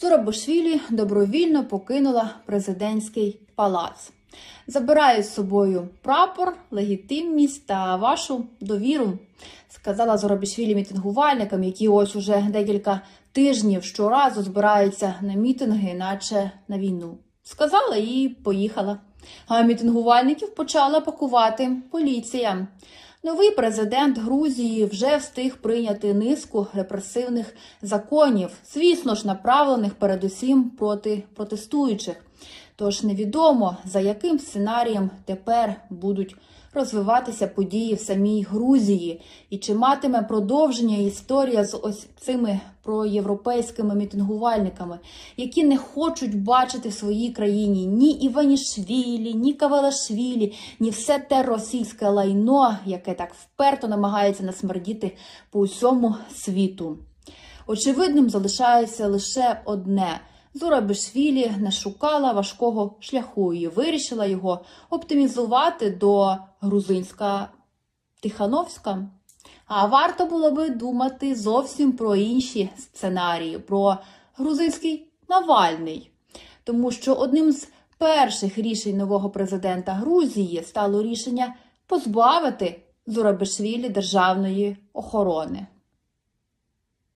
Зурабишвілі добровільно покинула президентський палац. Забираю з собою прапор, легітимність та вашу довіру, сказала Зорабішвілі мітингувальникам, які ось уже декілька тижнів щоразу збираються на мітинги, наче на війну. Сказала і поїхала. А мітингувальників почала пакувати поліція. Новий президент Грузії вже встиг прийняти низку репресивних законів, звісно ж, направлених передусім проти протестуючих. Тож невідомо, за яким сценарієм тепер будуть розвиватися події в самій Грузії, і чи матиме продовження історія з ось цими проєвропейськими мітингувальниками, які не хочуть бачити в своїй країні ні Іванішвілі, ні Кавалашвілі, ні все те російське лайно, яке так вперто намагається насмердіти по усьому світу. Очевидним залишається лише одне. Зура Бешвілі не шукала важкого шляху і вирішила його оптимізувати до грузинська Тихановська. А варто було би думати зовсім про інші сценарії, про грузинський Навальний. Тому що одним з перших рішень нового президента Грузії стало рішення позбавити Зурабишвілі державної охорони.